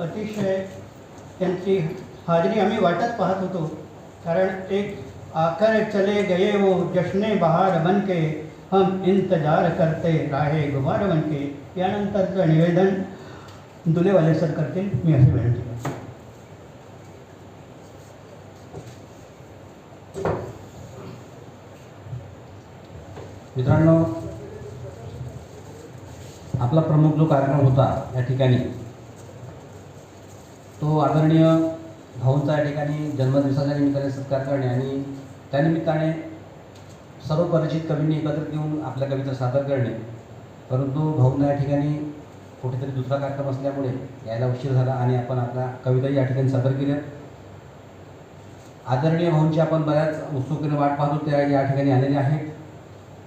अतिशय त्यांची हाजरी आम्ही वाटत पाहत होतो. कारण एक आकर चले गए वो जश्ने बहार बन के हम इंतजार करते राहे गुबार बन के यानंतरचं निवेदन दुलेवाले सर करतील मी असे विनंती करतो. मित्रांनो आपला प्रमुख जो कार्यक्रम होता या ठिकाणी तो आदरणीय भाऊंचा या ठिकाणी जन्मदिवसाच्या निमित्ताने सत्कार करणे आणि त्यानिमित्ताने सर्व परिचित कवींनी एकत्रित येऊन आपल्या कविता सादर करणे. परंतु भाऊंना या ठिकाणी कुठेतरी दुसरा कार्यक्रम असल्यामुळे यायला उशीर झाला आणि आपण आपल्या कविताही या ठिकाणी सादर केल्या. आदरणीय भाऊंची आपण बऱ्याच उत्सुकतेने वाट पाहतो त्या या ठिकाणी आलेल्या आहेत.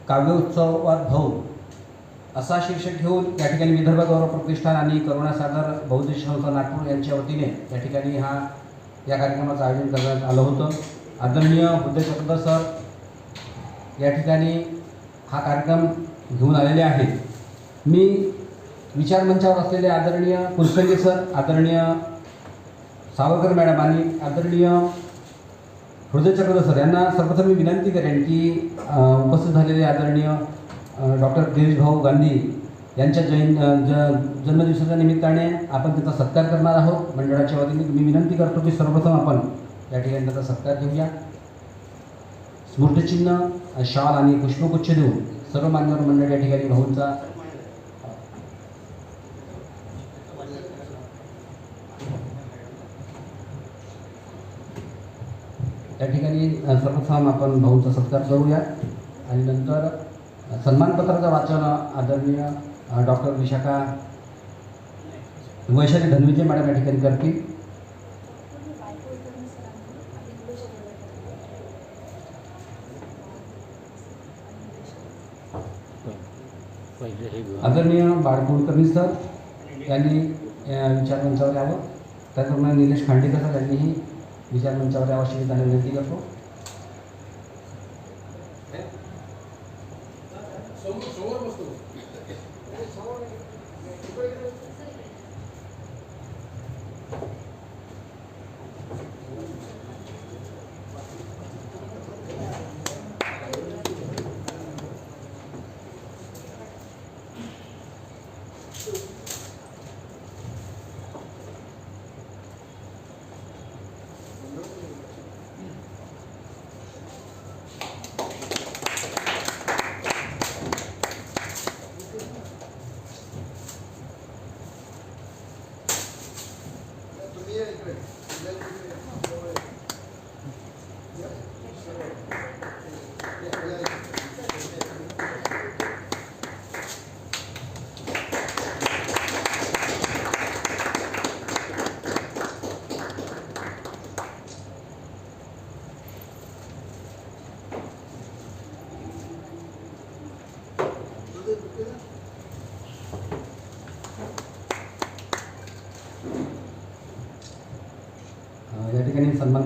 काव्य उत्सवात भाऊ असा शीर्षक घेऊन या ठिकाणी विदर्भ गौरव प्रतिष्ठान आणि करुणासागर बौद्ध संस्था नागपूर यांच्या वतीने या ठिकाणी हा या कार्यक्रमाचं आयोजन करण्यात आलं होतं. आदरणीय बुद्धचंद सर या ठिकाणी हा कार्यक्रम घेऊन आलेले आहेत. मी विचारमंचावर असलेले आदरणीय कुलकर्णी सर आदरणीय सावरकर मॅडम आणि आदरणीय हृदयचक्र सर यांना सर्वप्रथम मी विनंती करेन की उपस्थित झालेले आदरणीय डॉक्टर गिरीश भाऊ गांधी यांच्या जैन ज जन्मदिवसाच्या निमित्ताने आपण त्याचा सत्कार करणार आहोत. मंडळाच्या वतीने मी विनंती करतो की सर्वप्रथम आपण या ठिकाणी त्याचा सत्कार घेऊया. स्मृतिचिन्ह शाल आणि पुष्पगुच्छ देऊन सर्व मान्यवर मंडळ या ठिकाणी भाऊंचा त्या ठिकाणी सर्वप्रथम आपण भाऊंचा सत्कार करूया. आणि नंतर सन्मानपत्राचं वाचन आदरणीय डॉक्टर विशाखा वैशाली धनविजय मॅडम या ठिकाणी करतील. आदरणीय बाळकुळकर्णी सर यांनी विचारमंचावर यावं. त्याचप्रमाणे निलेश खांडेकर सर यांनीही विचारमंचावर यावं अशी त्यांना विनंती करतो. Somos, somos tú. Somos.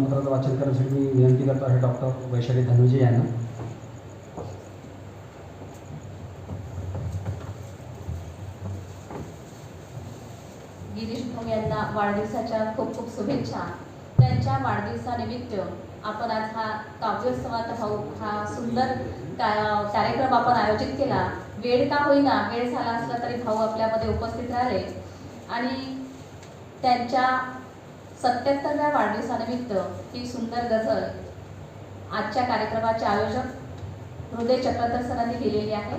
ठिकाणी वाचन करण्यासाठी मी विनंती करतो आहे डॉक्टर वैशाली धनुजे यांना. गिरीश भाऊ यांना वाढदिवसाच्या खूप खूप शुभेच्छा. त्यांच्या वाढदिवसानिमित्त आपण आज हा काव्योत्सवात भाऊ हा सुंदर कार्यक्रम आपण आयोजित केला. वेळ का होईना वेळ झाला असला तरी भाऊ आपल्यामध्ये उपस्थित राहिले. आणि त्यांच्या सत्याहत्तरव्या वाढदिवसानिमित्त ही सुंदर गझल आजच्या कार्यक्रमाचे आयोजक हृदय चक्रधर सरांनी आहे.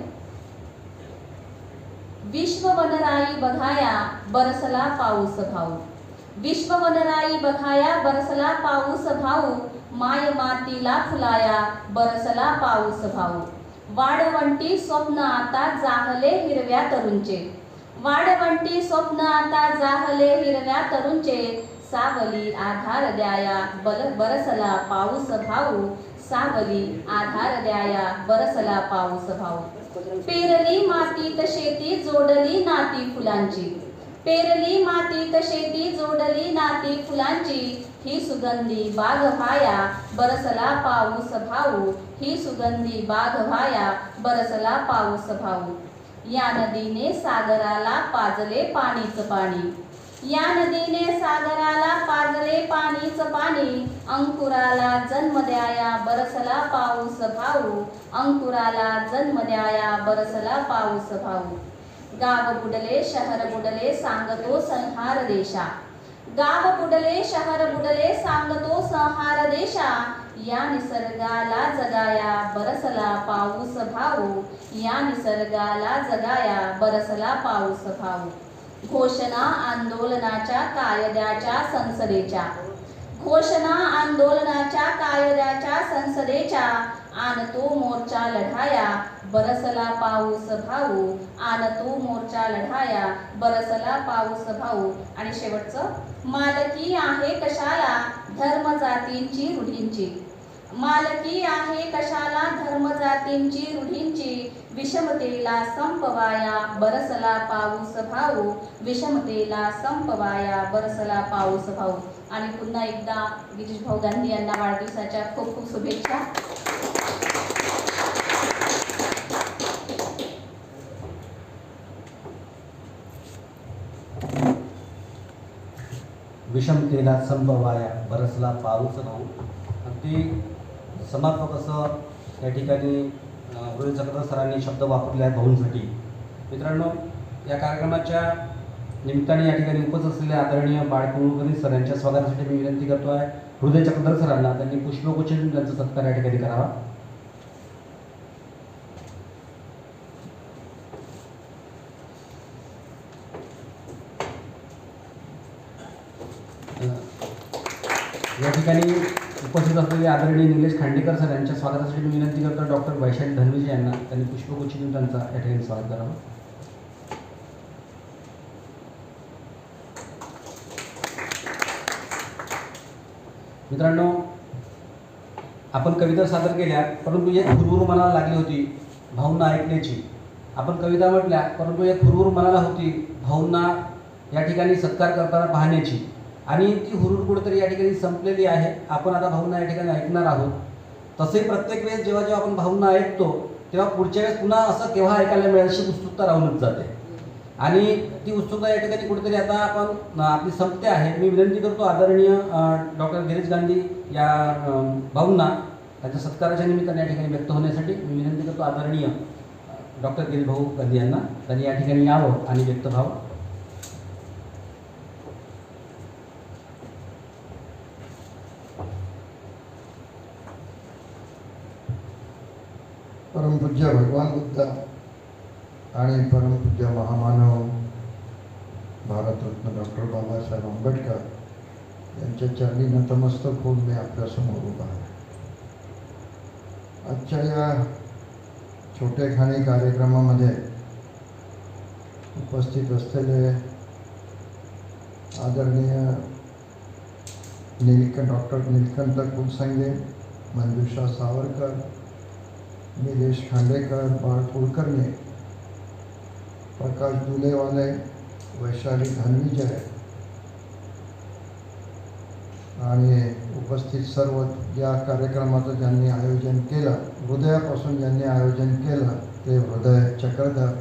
विश्व वनराई बघाया बरसला पाऊस भाऊ. विश्व वनराई बघाया बरसला पाऊस भाऊ. माय मातीला फुलाया बरसला पाऊस भाऊ. वाडवंटी स्वप्न आता जाहले हिरव्या तरुणचे. वाडवंटी स्वप्न आता जाहले हिरव्या तरुणचे. सावली आधार द्याया बल बरसला पाऊस भाऊ. सावली आधार द्याया बरसला पाऊस भाऊ. पेरली मातीत शेती जोडली नाती फुलांची. पेरली मातीत शेती जोडली नाती फुलांची. ही सुगंधी बाग व्हाया बरसला पाऊस भाऊ. ही सुगंधी बाग व्हाया बरसला पाऊस भाऊ. या नदीने सागराला पाजले पाणीच पाणी. या नदीने सागराला पाजले पाणीच पाणी. अंकुराला जन्म द्याया बरसला पाऊस भाऊ. अंकुराला जन्म द्याया बरसला पाऊस भाऊ. गाव बुडले शहर बुडले सांगतो संहार देशा. गाव बुडले शहर बुडले सांगतो संहार देशा. या निसर्गाला जगाया बरसला पाऊस भाऊ. या निसर्गाला जगाया बरसला पाऊस भाऊ. घोषणा आंदोलनाच्या कायद्याच्या संसदेच्या. घोषणा आंदोलनाच्या कायद्याच्या संसदेच्या आणतो मोर्चा लढाया बरसला पाऊस भाऊ आणतो मोर्चा लढाया बरसला पाऊस भाऊ. आणि शेवटचं मालकी आहे कशाला? धर्म जातींची रूढींची. मालकी आहे कशाला? धर्म जातींची रूढींची. विषमतेला संपवाया बरसला पाऊस भाऊ. विषमतेला संपवाया बरसला पाऊस भाऊ. आणि पुन्हा एकदा गिरीश भाऊ गांधी यांना वाढदिवसाच्या खूप खूप शुभेच्छा. विषमतेला संभवाया बरसला पाऊस भाऊ. अगदी समात्मक असं या ठिकाणी रोहित चक्रधर सरांनी शब्द वापरले आहेत भाऊंसाठी. मित्रांनो या कार्यक्रमाच्या निमित्ताने या ठिकाणी उपस्थित असलेल्या आदरणीय बाळकुलकर्णी सर यांच्या स्वागतासाठी मी विनंती करतो आहे. हृदय चक्रधर सरांना त्यांनी पुष्पगुच्छ देऊन त्यांचा सत्कार या ठिकाणी करावा. या ठिकाणी उपस्थित असलेले आदरणीय निलेश खांडेकर सर यांच्या स्वागतासाठी मी विनंती करतो डॉक्टर वैशाली धनविजे यांना. त्यांनी पुष्पगुच्छ देऊन त्यांचा या ठिकाणी स्वागत करावं. मित्रांनो आपण कविता सादर केल्या परंतु एक हुरहुर मनाला लागली होती भाऊंना ऐकण्याची. आपण कविता म्हटल्या परंतु एक हुरहुर मनाला होती भाऊंना या ठिकाणी सत्कार करताना पाहण्याची. आणि ती हुरूर कुठेतरी या ठिकाणी संपलेली आहे. आपण आता भाऊंना या ठिकाणी ऐकणार आहोत. तसे प्रत्येक वेळेस जेव्हा जेव्हा आपण भाऊंना ऐकतो तेव्हा पुढच्या वेळेस पुन्हा असं केव्हा ऐकायला मिळेल अशी उत्सुकता राहूनच जाते. आणि ती उत्सुकता या ठिकाणी कुठेतरी आता आपण आपली संपते आहे. मी विनंती करतो आदरणीय डॉक्टर गिरीश गांधी या भाऊंना त्यांच्या सत्काराच्या निमित्ताने या ठिकाणी व्यक्त होण्यासाठी मी विनंती करतो आदरणीय डॉक्टर गिरीश भाऊ गांधी यांना. त्यांनी या ठिकाणी यावं आणि व्यक्त व्हावं परमपूज्य भगवान बुद्ध आणि परमपूज्य महामानव भारतरत्न डॉक्टर बाबासाहेब आंबेडकर यांच्या चरणी नतमस्तक होऊन मी आपल्यासमोर उभा आहे. आजच्या या छोटेखानी कार्यक्रमामध्ये उपस्थित असलेले आदरणीय नीलकंठ डॉक्टर नीलकंठ कुलसंगे मंजुषा सावरकर निलेश खांडेकर बाळ कुलकर्णी प्रकाश दुलेवाले वैशाली धनविजय आणि उपस्थित सर्व या कार्यक्रमाचं ज्यांनी आयोजन केलं हृदयापासून ज्यांनी आयोजन केलं ते हृदय चक्रधर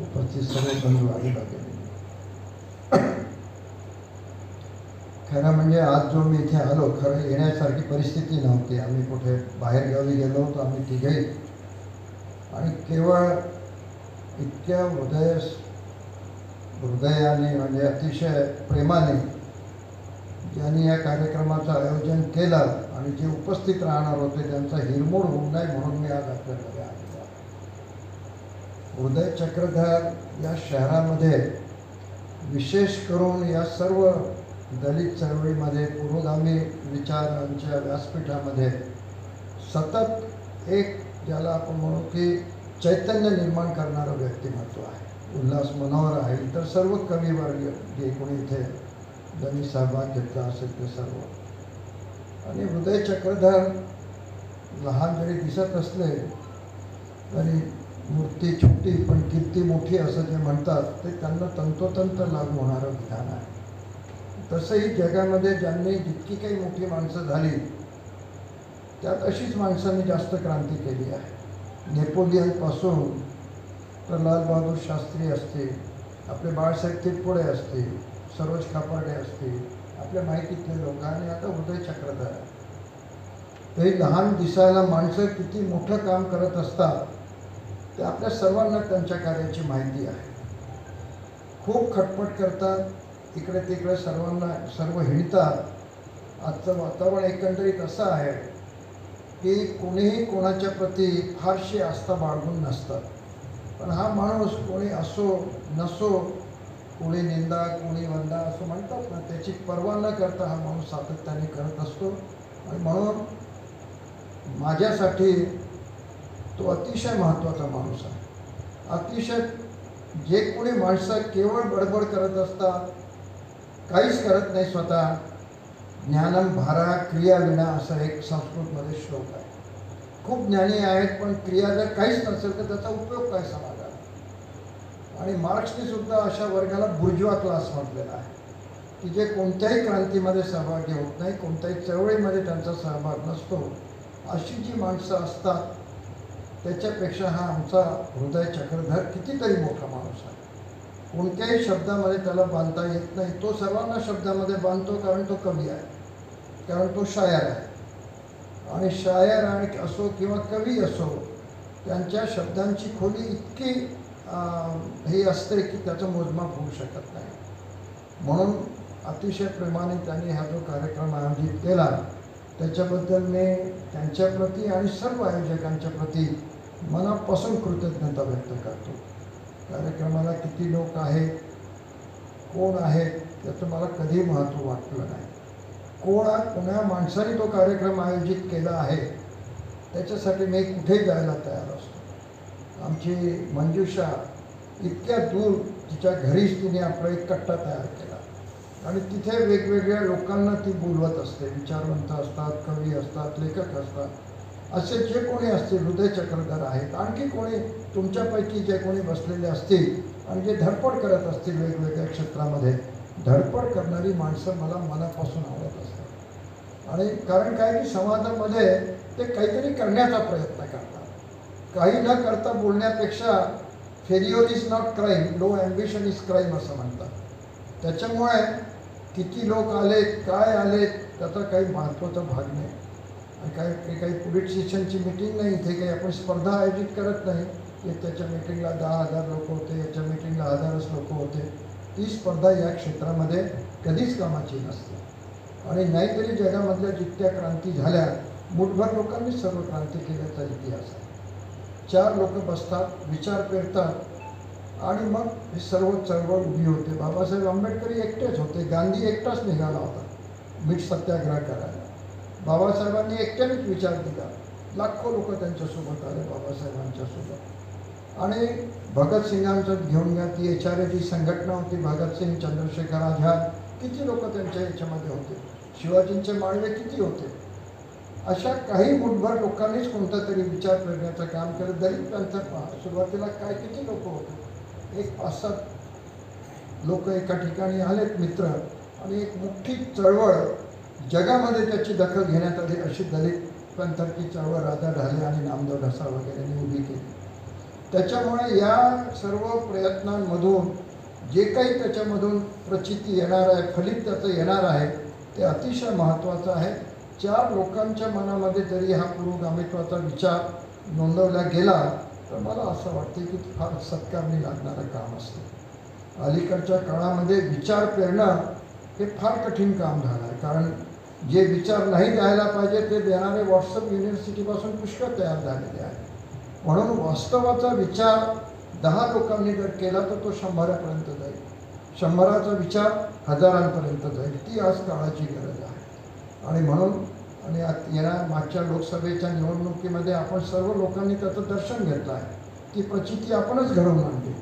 उपस्थित सर्व बंधू आले खरं म्हणजे आज जो मी इथे आलो खरं येण्यासारखी परिस्थिती नव्हती. आम्ही कुठे बाहेर गावी गेलो होतो आम्ही तिघे आणि केवळ इतक्या हृदय हृदयाने म्हणजे अतिशय प्रेमाने ज्यांनी या कार्यक्रमाचं आयोजन केलं आणि जे उपस्थित राहणार होते त्यांचा हिरमोड होऊ नये म्हणून मी आज आपल्याकडे आलेलो हृदय चक्रधर या शहरामध्ये विशेष करून या सर्व दलित चळवळीमध्ये पुरोगामी विचारांच्या व्यासपीठामध्ये सतत एक ज्याला आपण म्हणू की चैतन्य निर्माण करणारं व्यक्तिमत्व आहे. उल्हास मनोहर आहे. इतर सर्व कविवर्ग जे कोणी इथे ज्यांनी सहभाग घेतला असेल ते सर्व. आणि हृदय चक्रधर लहान जरी दिसत असले तरी मूर्ती छोटी पण कीर्ती मोठी असं जे म्हणतात ते त्यांना तंतोतंत लागू होणारं विधान आहे. तसंही जगामध्ये ज्यांनी जितकी काही मोठी माणसं झाली त्यात अशीच माणसांनी जास्त क्रांती केली आहे. नेपोलियनपासून तर लालबहादूर शास्त्री असते. आपले बाळासाहेब तिरपुडे असते. सरोज खापर्डे असतील आपल्या माहितीतले लोक. आणि आता उदय चक्रधर. तरी लहान दिसायला माणसं किती मोठं काम करत असतात ते आपल्या सर्वांना त्यांच्या कार्याची माहिती आहे. खूप खटपट करतात. इकडे तिकडे सर्वांना सर्व हिणतात आजचं वातावरण एकंदरीत असं आहे. की कोणीही कोणाच्या प्रती फारशी आस्था बाळगून नसतात पण हा माणूस कोणी असो नसो कोणी निंदा कोणी वंदा असं म्हणतात ना त्याची पर्वा न करता हा माणूस सातत्याने करत असतो. आणि म्हणून माझ्यासाठी तो अतिशय महत्त्वाचा माणूस आहे. अतिशय जे कोणी माणसं केवळ बडबड करत असतात काहीच करत नाही स्वतः ज्ञानम भारा क्रिया विना असं एक संस्कृतमध्ये श्लोक आहे. खूप ज्ञानी आहेत पण क्रिया जर काहीच नसेल तर त्याचा उपयोग काय समाजाला आणि मार्क्सने सुद्धा अशा वर्गाला बुर्जुआ क्लास म्हटलेला आहे की जे कोणत्याही क्रांतीमध्ये सहभागी होत नाही कोणत्याही चळवळीमध्ये त्यांचा सहभाग नसतो. अशी जी माणसं असतात त्याच्यापेक्षा हा आमचा हृदय चक्रधर कितीतरी मोठा माणूस आहे. कोणत्याही शब्दामध्ये त्याला बांधता येत नाही. तो सर्वांना शब्दामध्ये बांधतो कारण तो कवी आहे. कारण तो शायर आहे. आणि शायर आणि असो किंवा कवी असो त्यांच्या शब्दांची खोली इतकी हे असते की त्याचं मोजमाप होऊ शकत नाही. म्हणून अतिशय प्रेमाने त्यांनी हा जो कार्यक्रम आयोजित केला त्याच्याबद्दल मी त्यांच्याप्रती आणि सर्व आयोजकांच्या प्रती मनापासून कृतज्ञता व्यक्त करतो. कार्यक्रमाला किती लोक आहेत कोण आहेत त्याचं मला कधी महत्त्व वाटलं नाही. कोण कोण्या माणसाने तो कार्यक्रम आयोजित केला आहे त्याच्यासाठी मी कुठे जायला तयार असतो? आमची मंजुषा इतक्या दूर तिच्या घरीच तिने आपला एक कट्टा तयार केला. आणि तिथे वेगवेगळ्या लोकांना ती बोलवत असते विचारवंत असतात कवी असतात लेखक असतात. असे जे कोणी असतील हृदय चक्रधर आहेत आणखी कोणी तुमच्यापैकी जे कोणी बसलेले असतील आणि जे धडपड करत असतील वेगवेगळ्या क्षेत्रामध्ये धडपड करणारी माणसं मला मनापासून आवडत असतात. आणि कारण काय की समाजामध्ये ते काहीतरी करण्याचा प्रयत्न करतात. काही न करता बोलण्यापेक्षा failure is not crime low ambition is crime असं म्हणतात. त्याच्यामुळे किती लोक आले काय आले त्याचा काही महत्त्वाचा भाग नाही. आणि काही काही पोलिटिशियनची मिटिंग नाही इथे काही आपण स्पर्धा आयोजित करत नाही. की त्याच्या मिटिंगला दहा हजार लोक होते याच्या मिटिंगला हजारच लोक होते. ती स्पर्धा या क्षेत्रामध्ये कधीच कामाची नसते. आणि नाहीतरी जगामधल्या जितक्या क्रांती झाल्या मुठभर लोकांनी सर्व क्रांती केल्याचा इतिहास आहे. चार लोक बसतात विचार पेरतात आणि मग ही सर्व चळवळ उभी होते. बाबासाहेब आंबेडकर एकटेच होते. गांधी एकटाच निघाला होता. मीठ सत्याग्रह करायला बाबासाहेबांनी एकट्यानेच विचार दिला. लाखो लोक त्यांच्यासोबत आले बाबासाहेबांच्यासोबत. आणि भगतसिंगांचं घेऊन घ्या. ती एच आर एची संघटना होती. भगतसिंग चंद्रशेखर आझाद किती लोक त्यांच्या याच्यामध्ये होते? शिवाजींचे माळवे किती होते? अशा काही मुठभर लोकांनीच कोणता तरी विचार करण्याचं काम केलं. दलित पंथ पहा. सुरुवातीला काय किती लोक होते? एक पाच सात लोक एका ठिकाणी आलेत मित्र. आणि एक मोठी चळवळ जगामध्ये त्याची दखल घेण्यात आली. अशी दलित पंथाची चळवळ राजा ढाले आणि नामदेव ढसा वगैरेने उभी केली. त्याच्यामुळे या सर्व प्रयत्नांमधून जे काही त्याच्यामधून प्रचिती येणार आहे फलित त्याचं येणार आहे ते अतिशय महत्त्वाचं आहे. चार लोकांच्या मनामध्ये जरी हा पुरोगामित्वाचा विचार नोंदवला गेला तर मला असं वाटते की फार सत्कारणी लागणारं काम असतं. अलीकडच्या काळामध्ये विचार पेरणं हे फार कठीण काम झालं आहे. कारण जे विचार नाही द्यायला पाहिजे ते देणारे व्हॉट्सअप युनिव्हर्सिटीपासून पुष्कळ तयार झालेले आहे म्हणून वास्तवाचा विचार दहा लोकांनी जर केला तर तो शंभरापर्यंत जाईल. शंभराचा विचार हजारांपर्यंत जाईल. ती आज काळाची गरज आहे. आणि म्हणून आणि येणार मागच्या लोकसभेच्या निवडणुकीमध्ये आपण सर्व लोकांनी त्याचं दर्शन घेतलं आहे. ती प्रचिती आपणच घडवून आणली.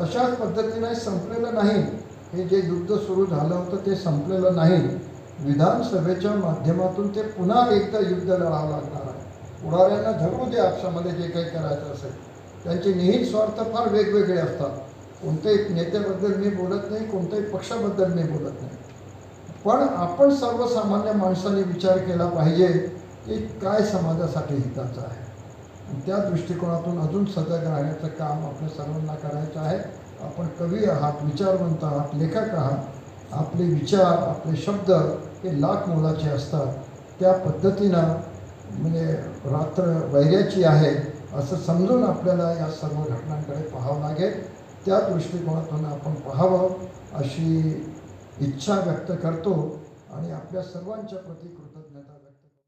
तशाच पद्धतीने संपलेलं नाही. हे जे युद्ध सुरू झालं होतं ते संपलेलं नाही. विधानसभेच्या माध्यमातून ते पुन्हा एकदा युद्ध लढावं लागणार पुढाऱ्यांना झगडू दे आपसामध्ये जे काही करायचं असेल. त्यांचे निहित स्वार्थ फार वेगवेगळे असतात. कोणत्याही नेत्याबद्दल मी बोलत नाही कोणत्याही पक्षाबद्दल मी बोलत नाही. पण आपण सर्वसामान्य माणसाने विचार केला पाहिजे की काय समाजासाठी हिताचं आहे. त्या दृष्टिकोनातून अजून सजग राहण्याचं काम आपल्या सर्वांना करायचं आहे. आपण कवी आहात विचारवंत आहात लेखक आहात. आपले विचार आपले शब्द हे लाख मोलाचे असतात. त्या पद्धतीनं म्हणजे रात्र वैर्याची आहे असं समजून आपल्याला या सर्व घटनांकडे पाहावं लागेल. त्या दृष्टिकोनातून आपण पाहावं अशी इच्छा व्यक्त करतो आणि आपल्या सर्वांच्या प्रति